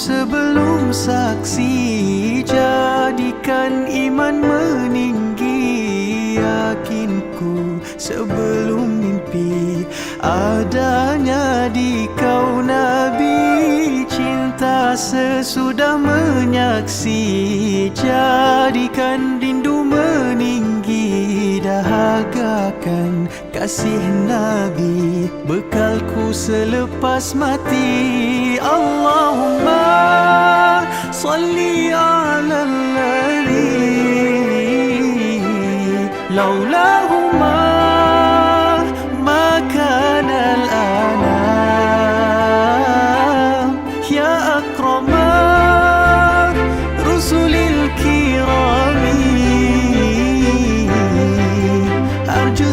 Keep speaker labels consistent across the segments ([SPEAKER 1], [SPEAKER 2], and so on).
[SPEAKER 1] Sebelum saksi Jadikan iman meninggi Yakinku sebelum mimpi. Adanya di kau Nabi Cinta sesudah menyaksi. Jadikan rindu meninggi Dahagakan kasih Nabi Bekalku selepas mati. Allahumma salli ala لولاهما ما كان الأنام يا أكرم رسل الكرام أرجو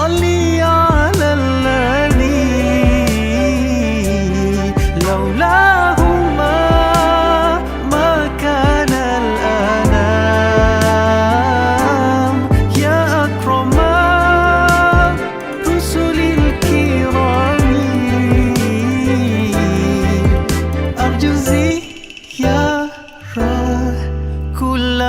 [SPEAKER 1] صلي على الذي لولاهما ما كان الأنام. يا أكرم رسل الكرام. أرجو زيارة كل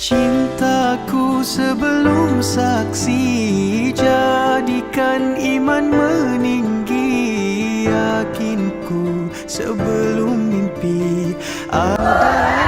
[SPEAKER 1] Cintaku sebelum saksi Jadikan iman meninggi Yakinku sebelum mimpi. Ada